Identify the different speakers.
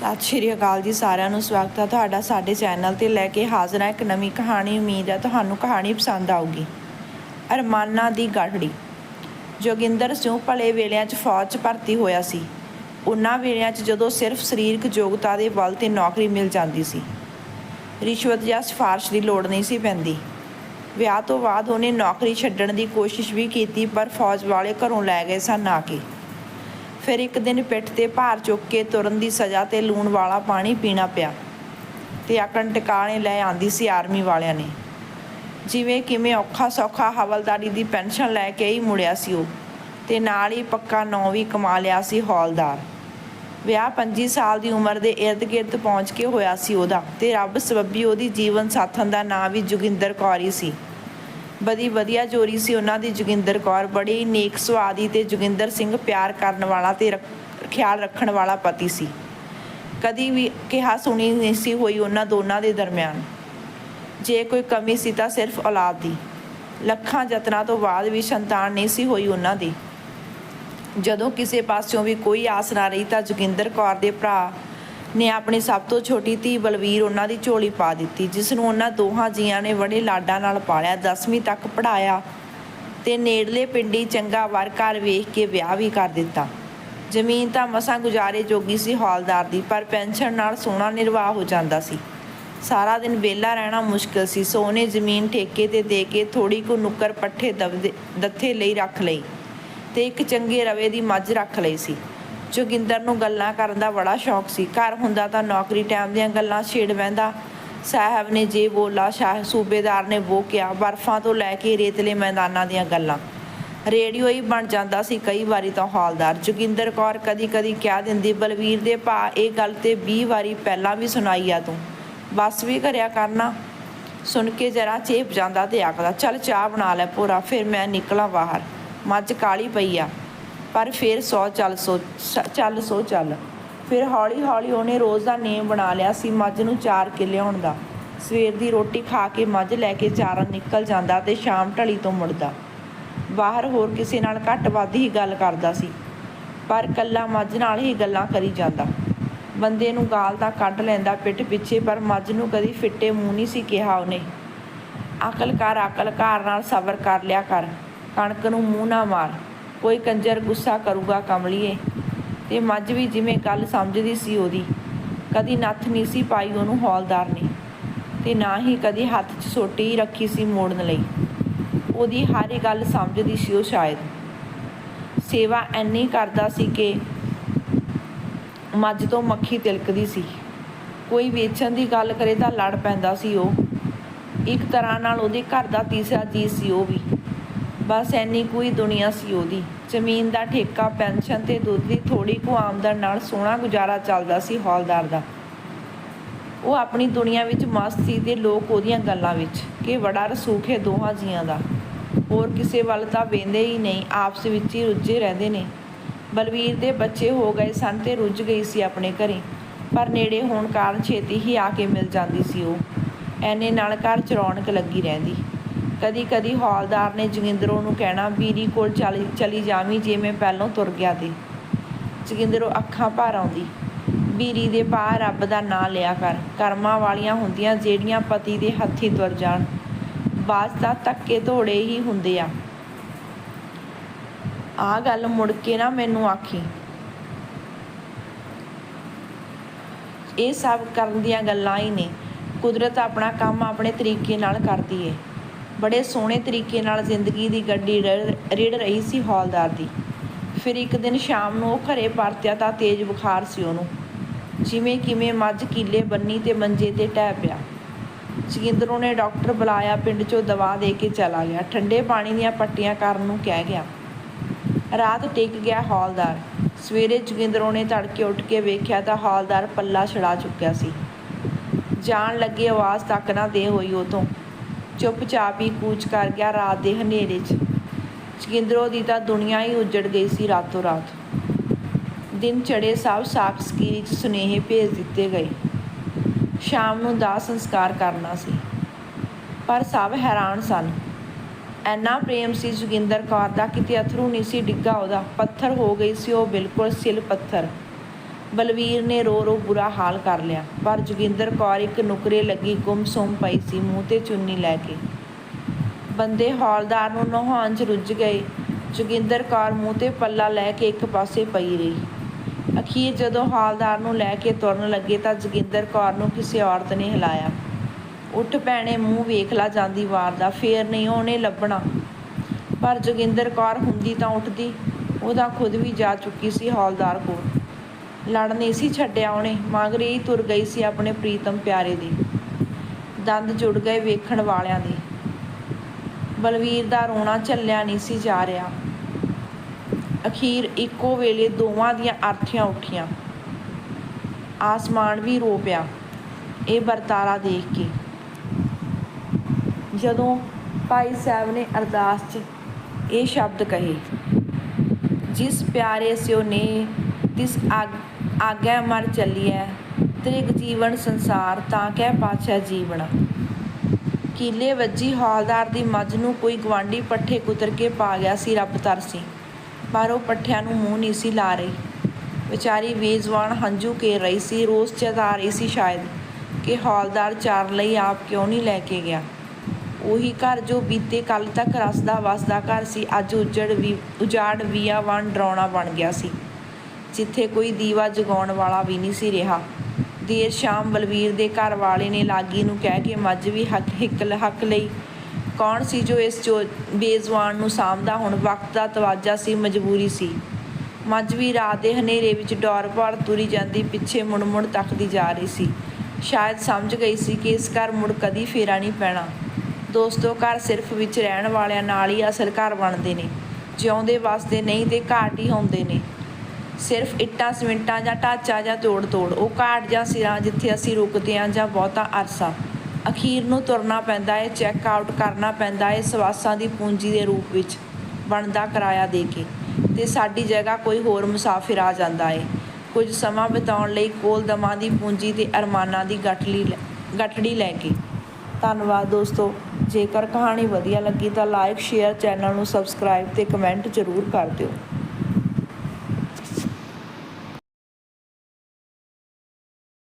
Speaker 1: ਸਤਿ ਸ਼੍ਰੀ ਅਕਾਲ ਜੀ ਸਾਰਿਆਂ ਨੂੰ, ਸਵਾਗਤ ਹੈ ਤੁਹਾਡਾ ਸਾਡੇ ਚੈਨਲ ਤੇ ਲੈ ਕੇ ਹਾਜ਼ਰ ਹਾਂ ਇੱਕ ਨਵੀਂ ਕਹਾਣੀ, ਉਮੀਦ ਹੈ ਤੁਹਾਨੂੰ ਕਹਾਣੀ ਪਸੰਦ ਆਊਗੀ। ਅਰਮਾਨਾ ਦੀ ਗੜੜੀ ਜੋਗਿੰਦਰ ਸਿੰਘ ਭਲੇ ਵੇਲਿਆਂ 'ਚ ਫੌਜ 'ਚ ਭਰਤੀ ਹੋਇਆ ਸੀ। ਉਹਨਾਂ ਵੇਲਿਆਂ 'ਚ ਜਦੋਂ ਸਿਰਫ ਸਰੀਰਕ ਯੋਗਤਾ ਦੇ ਬਲ ਤੇ ਨੌਕਰੀ ਮਿਲ ਜਾਂਦੀ ਸੀ। ਰਿਸ਼ਵਤ ਜਾਂ ਸਿਫਾਰਿਸ਼ ਦੀ ਲੋੜ ਨਹੀਂ ਸੀ ਪੈਂਦੀ। ਵਿਆਹ ਤੋਂ ਬਾਅਦ ਉਹਨੇ ਨੌਕਰੀ ਛੱਡਣ ਦੀ ਕੋਸ਼ਿਸ਼ ਵੀ ਕੀਤੀ, ਪਰ ਫੌਜ ਵਾਲੇ ਘਰੋਂ ਲੈ ਗਏ ਸਨ ਆ ਕੇ। ਫਿਰ ਇੱਕ ਦਿਨ ਪਿੱਠ ਤੇ ਭਾਰ ਚੁੱਕ ਕੇ ਤੁਰਨ ਦੀ ਸਜ਼ਾ ਤੇ ਲੂਣ ਵਾਲਾ ਪਾਣੀ ਪੀਣਾ ਪਿਆ ਤੇ ਆਕਣ ਟਿਕਾਣੇ ਲੈ ਆਂਦੀ ਸੀ ਆਰਮੀ ਵਾਲਿਆਂ ਨੇ। ਜਿਵੇਂ ਕਿਵੇਂ ਔਖਾ ਸੌਖਾ ਹਵਲਦਾਰੀ ਦੀ ਪੈਨਸ਼ਨ ਲੈ ਕੇ ਹੀ ਮੁੜਿਆ ਸੀ ਉਹ ਤੇ ਨਾਲ ਹੀ ਪੱਕਾ ਨੌ ਵੀ ਕਮਾ ਲਿਆ ਸੀ ਹੌਲਦਾਰ। ਵਿਆਹ 25 ਸਾਲ ਦੀ ਉਮਰ ਦੇ ਇਰਦ-ਗਿਰਦ ਪਹੁੰਚ ਕੇ ਹੋਇਆ ਸੀ ਉਹਦਾ ਤੇ ਰੱਬ ਸਬੱਬੀ ਉਹਦੀ ਜੀਵਨ ਸਾਥਣ ਦਾ ਨਾਂ ਵੀ ਜੋਗਿੰਦਰ ਕੌਰ ਹੀ ਸੀ। ਬੜੀ ਵਧੀਆ ਜੋਰੀ ਸੀ ਉਹਨਾਂ ਦੀ, ਜੋਗਿੰਦਰ ਕੌਰ ਬੜੀ ਨੇਕ ਸੁਭਾਅ ਦੀ ਤੇ ਜੋਗਿੰਦਰ ਸਿੰਘ ਪਿਆਰ ਕਰਨ ਵਾਲਾ ਤੇ ਰੱਖ- ਖਿਆਲ ਰੱਖਣ ਵਾਲਾ ਪਤੀ ਸੀ। ਕਦੀ ਵੀ ਕਿਹਾ ਸੁਣੀ ਨਹੀਂ ਸੀ ਹੋਈ ਉਹਨਾਂ ਦੋਨਾਂ ਦੇ ਦਰਮਿਆਨ। ਜੇ ਕੋਈ ਕਮੀ ਸੀ ਤਾਂ ਸਿਰਫ ਔਲਾਦ ਦੀ। ਲੱਖਾਂ ਯਤਨਾਂ ਤੋਂ ਬਾਅਦ ਵੀ ਸੰਤਾਨ ਨਹੀਂ ਸੀ ਹੋਈ ਉਹਨਾਂ ਦੀ। ਜਦੋਂ ਕਿਸੇ ਪਾਸਿਓਂ ਵੀ ਕੋਈ ਆਸ ਨਾ ਰਹੀ ਤਾਂ ਜੋਗਿੰਦਰ ਕੌਰ ਦੇ ਭਰਾ ਨੇ ਆਪਣੀ ਸਭ ਤੋਂ ਛੋਟੀ ਧੀ ਬਲਵੀਰ ਉਹਨਾਂ ਦੀ ਝੋਲੀ ਪਾ ਦਿੱਤੀ, ਜਿਸ ਨੂੰ ਉਹਨਾਂ ਦੋਹਾਂ ਜੀਆਂ ਨੇ ਬੜੇ ਲਾਡਾਂ ਨਾਲ ਪਾਲਿਆ 10ਵੀਂ ਤੱਕ ਪੜਾਇਆ ਤੇ ਨੇੜਲੇ ਪਿੰਡੀ ਚੰਗਾ ਵਰ ਘਰ ਵੇਖ ਕੇ ਵਿਆਹ ਵੀ ਕਰ ਦਿੱਤਾ। ਜ਼ਮੀਨ ਤਾਂ ਮਸਾਂ ਗੁਜ਼ਾਰੇ ਜੋਗੀ ਸੀ ਹੌਲਦਾਰ ਦੀ, ਪਰ ਪੈਨਸ਼ਨ ਨਾਲ ਸੋਹਣਾ ਨਿਰਵਾਹ ਹੋ ਜਾਂਦਾ ਸੀ। ਸਾਰਾ ਦਿਨ ਵਿਹਲਾ ਰਹਿਣਾ ਮੁਸ਼ਕਲ ਸੀ ਸੋ ਉਹਨੇ ਜ਼ਮੀਨ ਠੇਕੇ ਤੇ ਦੇ ਕੇ ਥੋੜੀ ਕੁ ਨੁੱਕਰ ਪੱਠੇ ਦਬਦੇ ਦੱਥੇ ਲਈ ਰੱਖ ਲਈ ਤੇ ਇੱਕ ਚੰਗੇ ਰਵੇ ਦੀ ਮੱਝ ਰੱਖ ਲਈ ਸੀ। ਜੋਗਿੰਦਰ ਨੂੰ ਗੱਲਾਂ ਕਰਨ ਦਾ ਬੜਾ ਸ਼ੌਕ ਸੀ। ਘਰ ਹੁੰਦਾ ਤਾਂ ਨੌਕਰੀ ਟਾਈਮ ਦੀਆਂ ਗੱਲਾਂ ਛੇੜ ਬਹਿੰਦਾ। ਸਾਹਿਬ ਨੇ ਜੇ ਬੋਲਾ, ਸ਼ਾਹ ਸੂਬੇਦਾਰ ਨੇ ਉਹ ਕਿਹਾ, ਬਰਫਾਂ ਤੋਂ ਲੈ ਕੇ ਰੇਤਲੇ ਮੈਦਾਨਾਂ ਦੀਆਂ ਗੱਲਾਂ। ਰੇਡੀਓ ਹੀ ਬਣ ਜਾਂਦਾ ਸੀ ਕਈ ਵਾਰੀ ਤਾਂ ਹਾਲਦਾਰ। ਜੋਗਿੰਦਰ ਕੌਰ ਕਦੀ ਕਦੀ ਕਹਿ ਦਿੰਦੀ, ਬਲਵੀਰ ਦੇ ਭਾ, ਇਹ ਗੱਲ ਤੇ 20 ਵਾਰੀ ਪਹਿਲਾਂ ਵੀ ਸੁਣਾਈ ਆ ਤੂੰ। ਬਸ ਵੀ ਕਰਿਆ ਕਰਨਾ। ਸੁਣ ਕੇ ਜਰਾ ਚੇਪ ਜਾਂਦਾ ਤੇ ਆਖਦਾ, ਚੱਲ ਚਾਹ ਬਣਾ ਲੈ ਪੂਰਾ ਫਿਰ ਮੈਂ ਨਿਕਲਾਂ ਬਾਹਰ। ਮੱਝ ਕਾਲੀ ਪਈ ਆ। ਪਰ ਫਿਰ ਸੌ ਚੱਲ ਸੋ, ਸ- ਚੱਲ ਸੋ ਚੱਲ। ਫਿਰ ਹੌਲੀ ਹੌਲੀ ਉਹਨੇ ਰੋਜ਼ ਦਾ ਨੇਮ ਬਣਾ ਲਿਆ ਸੀ ਮੱਝ ਨੂੰ ਚਾਰ ਕੇ ਲਿਆਉਣ ਦਾ। ਸਵੇਰ ਦੀ ਰੋਟੀ ਖਾ ਕੇ ਮੱਝ ਲੈ ਕੇ ਚਾਰਨ ਨਿਕਲ ਜਾਂਦਾ ਤੇ ਸ਼ਾਮ ਢਲੀ ਤੋਂ ਮੁੜਦਾ। ਬਾਹਰ ਹੋਰ ਕਿਸੇ ਨਾਲ ਘੱਟ ਵੱਧ ਹੀ ਗੱਲ ਕਰਦਾ ਸੀ, ਪਰ ਕੱਲਾ ਮੱਝ ਨਾਲ ਹੀ ਗੱਲਾਂ ਕਰੀ ਜਾਂਦਾ। ਬੰਦੇ ਨੂੰ ਗਾਲ ਤਾਂ ਕੱਢ ਲੈਂਦਾ ਪਿੱਠ ਪਿੱਛੇ, ਪਰ ਮੱਝ ਨੂੰ ਕਦੀ ਫਿੱਟੇ ਮੂੰਹ ਨਹੀਂ ਸੀ ਕਿਹਾ ਉਹਨੇ। ਅਕਲ ਕਰ, ਅਕਲ ਘਰ ਨਾਲ ਸਬਰ ਕਰ ਲਿਆ ਕਰ, ਕਣਕ ਨੂੰ ਮੂੰਹ ਨਾ ਮਾਰ। ਕੋਈ ਕੰਜਰ ਗੁੱਸਾ ਕਰੂਗਾ ਕਮਲੀਏ। ਤੇ ਮੱਝ ਵੀ ਜਿਵੇਂ ਗੱਲ ਸਮਝਦੀ ਸੀ ਉਹਦੀ। ਕਦੀ ਨੱਥ ਨਹੀਂ ਸੀ ਪਾਈ ਉਹਨੂੰ ਹੌਲਦਾਰ ਨੇ। ਤੇ ਨਾ ਹੀ ਕਦੀ ਹੱਥ 'ਚ ਸੋਟੀ ਰੱਖੀ ਸੀ ਮੋੜਨ ਲਈ। ਉਹਦੀ ਹਰ ਗੱਲ ਸਮਝਦੀ ਸੀ ਉਹ ਸ਼ਾਇਦ। ਸੇਵਾ ਐਨੀ ਕਰਦਾ ਸੀ ਕਿ ਮੱਝ ਤੋਂ ਮੱਖੀ ਤਿਲਕਦੀ ਸੀ। ਕੋਈ ਵੇਚਣ ਦੀ ਗੱਲ ਕਰੇ ਤਾਂ ਲੜ ਪੈਂਦਾ ਸੀ ਉਹ। ਇੱਕ ਤਰ੍ਹਾਂ ਨਾਲ ਉਹਦੇ ਘਰ ਦਾ ਤੀਸਰਾ ਜੀ ਸੀ ਉਹ ਵੀ। ਬਸ ਐਨੀ ਕੋਈ ਦੁਨੀਆ ਸੀ ਉਹਦੀ। ਜ਼ਮੀਨ ਦਾ ਠੇਕਾ, ਪੈਨਸ਼ਨ ਤੇ ਦੁੱਧ ਦੀ ਥੋੜੀ ਕੁ ਆਮਦਨ ਨਾਲ ਸੋਹਣਾ ਗੁਜ਼ਾਰਾ ਚੱਲਦਾ ਸੀ ਹੌਲਦਾਰ ਦਾ। ਉਹ ਆਪਣੀ ਦੁਨੀਆ ਵਿੱਚ ਮਸਤ ਸੀ ਤੇ ਲੋਕ ਉਹਦੀਆਂ ਗੱਲਾਂ ਵਿੱਚ, ਕਿ ਬੜਾ ਰਸੂਖ ਹੈ ਦੋਹਾਂ ਜੀਆਂ ਦਾ। ਹੋਰ ਕਿਸੇ ਵੱਲ ਤਾਂ ਵੇਂਦੇ ਹੀ ਨਹੀਂ, ਆਪਸ ਵਿੱਚ ਹੀ ਰੁੱਝੇ ਰਹਿੰਦੇ ਨੇ। ਬਲਵੀਰ ਦੇ ਬੱਚੇ ਹੋ ਗਏ ਸਨ ਤੇ ਰੁੱਝ ਗਈ ਸੀ ਆਪਣੇ ਘਰੇ, ਪਰ ਨੇੜੇ ਹੋਣ ਕਾਰਨ ਛੇਤੀ ਹੀ ਆ ਕੇ ਮਿਲ ਜਾਂਦੀ ਸੀ ਉਹ। ਐਨੇ ਨਾਲ ਘਰ ਚ ਰੌਣਕ ਲੱਗੀ ਰਹਿੰਦੀ। ਕਦੀ ਕਦੀ ਹੌਲਦਾਰ ਨੇ ਜੋਗਿੰਦਰੋਂ ਨੂੰ ਕਹਿਣਾ ਬੀਰੀ ਕੋਲ ਚਲੀ ਚਲੀ ਜਾਵੀਂ ਜੇ ਮੈਂ ਪਹਿਲਾਂ ਤੁਰ ਗਿਆ ਤੇ। ਜੋਗਿੰਦਰੋਂ ਅੱਖਾਂ ਭਰ ਆਉਂਦੀ। ਬੀਰੀ ਦੇ ਪਾ ਰੱਬ ਦਾ ਨਾਂ ਲਿਆ ਕਰ। ਕਰਮਾਂ ਵਾਲੀਆਂ ਹੁੰਦੀਆਂ ਜਿਹੜੀਆਂ ਪਤੀ ਦੇ ਹੱਥੀਂ ਤੁਰ ਜਾਣ। ਬਾਜ਼ ਤਾਂ ਧੱਕੇ ਧੋੜੇ ਹੀ ਹੁੰਦੇ ਆ। ਆ ਗੱਲ ਮੁੜ ਕੇ ਨਾ ਮੈਨੂੰ ਆਖੀ। ਇਹ ਸਭ ਕਰਨ ਦੀਆਂ ਗੱਲਾਂ ਹੀ ਨੇ। ਕੁਦਰਤ ਆਪਣਾ ਕੰਮ ਆਪਣੇ ਤਰੀਕੇ ਨਾਲ ਕਰਦੀ ਏ। ਬੜੇ ਸੋਹਣੇ ਤਰੀਕੇ ਨਾਲ ਜ਼ਿੰਦਗੀ ਦੀ ਗੱਡੀ ਰੜ- ਰਿੜ ਰਹੀ ਸੀ ਹੌਲਦਾਰ ਦੀ। ਫਿਰ ਇੱਕ ਦਿਨ ਸ਼ਾਮ ਨੂੰ ਉਹ ਘਰੇ ਪਰਤਿਆ ਤਾਂ ਤੇਜ਼ ਬੁਖਾਰ ਸੀ ਉਹਨੂੰ। ਜਿਵੇਂ ਕਿਵੇਂ ਮੱਝ ਕੀਲੇ ਬੰਨੀ ਤੇ ਮੰਜੇ ਤੇ ਟਹਿ ਪਿਆ। ਜੋਗਿੰਦਰੋਂ ਨੇ ਡਾਕਟਰ ਬੁਲਾਇਆ, ਪਿੰਡ 'ਚੋਂ ਦਵਾ ਦੇ ਕੇ ਚਲਾ ਗਿਆ। ਠੰਡੇ ਪਾਣੀ ਦੀਆਂ ਪੱਟੀਆਂ ਕਰਨ ਨੂੰ ਕਹਿ ਗਿਆ। ਰਾਤ ਟਿਕ ਗਿਆ ਹੌਲਦਾਰ। ਸਵੇਰੇ ਜੋਗਿੰਦਰੋਂ ਨੇ ਤੜਕੇ ਉੱਠ ਕੇ ਵੇਖਿਆ ਤਾਂ ਹੌਲਦਾਰ ਪੱਲਾ ਛੜਾ ਚੁੱਕਿਆ ਸੀ। ਜਾਣ ਲੱਗੇ ਆਵਾਜ਼ ਤੱਕ ਨਾ ਦੇ ਹੋਈ ਉਹ ਤੋਂ। ਚੁੱਪਚਾਪ ਹੀ ਕੂਚ ਕਰ ਗਿਆ ਰਾਤ ਦੇ ਹਨੇਰੇ 'ਚ। ਜੋਗਿੰਦਰੋਂ ਦੀ ਤਾਂ ਦੁਨੀਆ ਹੀ ਉਜੜ ਗਈ ਸੀ ਰਾਤੋਂ ਰਾਤ। ਦਿਨ ਚੜੇ ਸਭ ਸਾਖ ਸਕੀਰੀ 'ਚ ਸੁਨੇਹੇ ਭੇਜ ਦਿੱਤੇ ਗਏ। ਸ਼ਾਮ ਨੂੰ ਦਾਹ ਸੰਸਕਾਰ ਕਰਨਾ ਸੀ। ਪਰ ਸਭ ਹੈਰਾਨ ਸਨ। ਐਨਾ ਪ੍ਰੇਮ ਸੀ ਜੋਗਿੰਦਰ ਕੌਰ ਦਾ ਕਿਤੇ ਅਥਰੂ ਨਹੀਂ ਸੀ ਡਿੱਗਾ ਉਹਦਾ। ਪੱਥਰ ਹੋ ਗਈ ਸੀ ਉਹ ਬਿਲਕੁਲ ਸਿਲ ਪੱਥਰ। ਬਲਵੀਰ ਨੇ ਰੋ ਰੋ ਬੁਰਾ ਹਾਲ ਕਰ ਲਿਆ। ਪਰ ਜੋਗਿੰਦਰ ਕੌਰ ਇੱਕ ਨੁਕਰੇ ਲੱਗੀ ਗੁੰਮ-ਸੁੰਮ ਪਈ ਸੀ, ਮੂੰਹ ਤੇ ਚੁੰਨੀ ਲੈ ਕੇ। ਬੰਦੇ ਹੌਲਦਾਰ ਨੂੰ ਨਹਾਉਣ 'ਚ ਰੁੱਝ ਗਏ। ਜੋਗਿੰਦਰ ਕੌਰ ਮੂੰਹ ਤੇ ਪੱਲਾ ਲੈ ਕੇ ਇੱਕ ਪਾਸੇ ਪਈ ਰਹੀ। ਅਖੀਰ ਜਦੋਂ ਹੌਲਦਾਰ ਨੂੰ ਲੈ ਕੇ ਤੁਰਨ ਲੱਗੇ ਤਾਂ ਜੋਗਿੰਦਰ ਕੌਰ ਨੂੰ ਕਿਸੇ ਔਰਤ ਨੇ ਹਿਲਾਇਆ। ਉੱਠ ਪੈਣੇ ਮੂੰਹ ਵੇਖ ਲਾ ਜਾਂਦੀ ਵਾਰ ਦਾ, ਫੇਰ ਨਹੀਂ ਉਹਨੇ ਲੱਭਣਾ। ਪਰ ਜੋਗਿੰਦਰ ਕੌਰ ਹੁੰਦੀ ਤਾਂ ਉੱਠਦੀ, ਉਹਦਾ ਖੁਦ ਵੀ ਜਾ ਚੁੱਕੀ ਸੀ ਹੌਲਦਾਰ ਕੋਲ। ਲੜ ਨਹੀਂ ਸੀ ਛੱਡਿਆ ਉਹਨੇ, ਮਗਰ ਹੀ ਤੁਰ ਗਈ ਸੀ ਆਪਣੇ ਪ੍ਰੀਤਮ ਪਿਆਰੇ ਦੇ। ਦੰਦ ਜੁੜ ਗਏ ਵੇਖਣ ਵਾਲਿਆਂ ਦੇ। ਬਲਵੀਰ ਦਾ ਰੋਣਾ ਝੱਲਿਆ ਨਹੀਂ ਸੀ ਜਾ ਰਿਹਾ। ਅਖੀਰ ਇੱਕੋ ਵੇਲੇ ਦੋਵਾਂ ਦੀਆਂ ਅਰਥੀਆਂ ਉੱਠੀਆਂ। ਆਸਮਾਨ ਵੀ ਰੋ ਪਿਆ, ਇਹ ਵਰਤਾਰਾ ਦੇਖ ਕੇ। ਜਦੋਂ ਭਾਈ ਸਾਹਿਬ ਨੇ ਅਰਦਾਸ 'ਚ ਇਹ ਸ਼ਬਦ ਕਹੇ, ਜਿਸ ਪਿਆਰੇ ਸਿਓ ਨੇ, ਤਿਸ ਆਗ- ਆਗੈ ਮਰ ਚੱਲੀਐ, ਤ੍ਰਿਗ ਜੀਵਨ ਸੰਸਾਰ ਤਾਂ ਕਹਿ ਪਾਛੈ ਜੀਵਨ। ਕੀਲੇ ਵੱਜੀ ਹੌਲਦਾਰ ਦੀ ਮੱਝ ਨੂੰ ਕੋਈ ਗਵਾਂਢੀ ਪੱਠੇ ਕੁਤਰ ਕੇ ਪਾ ਗਿਆ ਸੀ ਰੱਬ ਤਰਸੀ, ਪਰ ਉਹ ਪੱਠਿਆਂ ਨੂੰ ਮੂੰਹ ਨਹੀਂ ਸੀ ਲਾ ਰਹੀ। ਵਿਚਾਰੀ ਬੇਜ਼ੁਬਾਨ ਹੰਝੂ ਕੇ ਰਹੀ ਸੀ, ਰੋਸ ਚਤਾ ਰਹੀ ਸੀ ਸ਼ਾਇਦ ਕਿ ਹੌਲਦਾਰ ਚਾਰ ਲਈ ਆਪ ਕਿਉਂ ਨਹੀਂ ਲੈ ਕੇ ਗਿਆ। ਉਹੀ ਘਰ ਜੋ ਬੀਤੇ ਕੱਲ ਤੱਕ ਰਸਦਾ ਵਸਦਾ ਘਰ ਸੀ, ਅੱਜ ਉਜੜ ਵੀ, ਉਜਾੜ ਵੀਆਵਾਨ ਡਰਾਉਣਾ ਬਣ ਗਿਆ ਸੀ। ਜਿੱਥੇ ਕੋਈ ਦੀਵਾ ਜਗਾਉਣ ਵਾਲਾ ਵੀ ਨਹੀਂ ਸੀ ਰਿਹਾ। ਦੇਰ ਸ਼ਾਮ ਬਲਵੀਰ ਦੇ ਘਰ ਵਾਲੇ ਨੇ ਲਾਗੀ ਨੂੰ ਕਹਿ ਕੇ ਮੱਝ ਵੀ ਹੱਕ ਹਿੱਕ ਹੱਕ ਲਈ। ਕੌਣ ਸੀ ਜੋ ਇਸ ਜੋ ਬੇਜ਼ੁਬਾਨ ਨੂੰ ਸਾਂਭਦਾ? ਹੁਣ ਵਕਤ ਦਾ ਤਵਾਜਾ ਸੀ, ਮਜਬੂਰੀ ਸੀ। ਮੱਝ ਵੀ ਰਾਤ ਦੇ ਹਨੇਰੇ ਵਿੱਚ ਡੌਰ ਭਾਰ ਤੁਰੀ ਜਾਂਦੀ, ਪਿੱਛੇ ਮੁੜ ਮੁੜ ਤੱਕਦੀ ਜਾ ਰਹੀ ਸੀ। ਸ਼ਾਇਦ ਸਮਝ ਗਈ ਸੀ ਕਿ ਇਸ ਘਰ ਮੁੜ ਕਦੀ ਫੇਰਾ ਨਹੀਂ ਪੈਣਾ। ਦੋਸਤੋ, ਘਰ ਸਿਰਫ ਵਿੱਚ ਰਹਿਣ ਵਾਲਿਆਂ ਨਾਲ ਹੀ ਅਸਲ ਘਰ ਬਣਦੇ ਨੇ। ਜਿਉਂਦੇ ਵਸਦੇ ਨਹੀਂ ਤੇ ਘਾਟ ਹੀ ਹੁੰਦੇ ਨੇ। ਸਿਰਫ ਇੱਟਾਂ, ਸਿਮਿੰਟਾਂ ਜਾਂ ਢਾਂਚਾ ਜਾਂ ਤੋੜ ਤੋੜ। ਉਹ ਘਾਟ ਜਾਂ ਸਿਰਾਂ ਜਿੱਥੇ ਅਸੀਂ ਰੁਕਦੇ ਹਾਂ ਜਾਂ ਬਹੁਤਾ ਅਰਸਾ। ਅਖੀਰ ਨੂੰ ਤੁਰਨਾ ਪੈਂਦਾ ਹੈ ਚੈੱਕ ਆਊਟ ਕਰਨਾ ਪੈਂਦਾ ਹੈ ਸਵਾਸਾਂ ਦੀ ਪੂੰਜੀ ਦੇ ਰੂਪ ਵਿੱਚ, ਬਣਦਾ ਕਿਰਾਇਆ ਦੇ ਕੇ। ਤੇ ਸਾਡੀ ਜਗ੍ਹਾ ਕੋਈ ਹੋਰ ਮੁਸਾਫਿਰ ਆ ਜਾਂਦਾ ਹੈ ਕੁਝ ਸਮਾਂ ਬਿਤਾਉਣ ਲਈ ਕੋਲ ਦਮਾਂ ਦੀ ਪੂੰਜੀ ਤੇ ਅਰਮਾਨਾਂ ਦੀ ਗਠੜੀ ਲੈ- ਗਠੜੀ ਲੈ ਕੇ। ਧੰਨਵਾਦ ਦੋਸਤੋ। ਜੇਕਰ ਕਹਾਣੀ ਵਧੀਆ ਲੱਗੀ ਤਾਂ ਲਾਈਕ ਸ਼ੇਅਰ ਚੈਨਲ ਨੂੰ ਸਬਸਕ੍ਰਾਈਬ ਤੇ ਕਮੈਂਟ ਜ਼ਰੂਰ ਕਰ ਦਿਓ।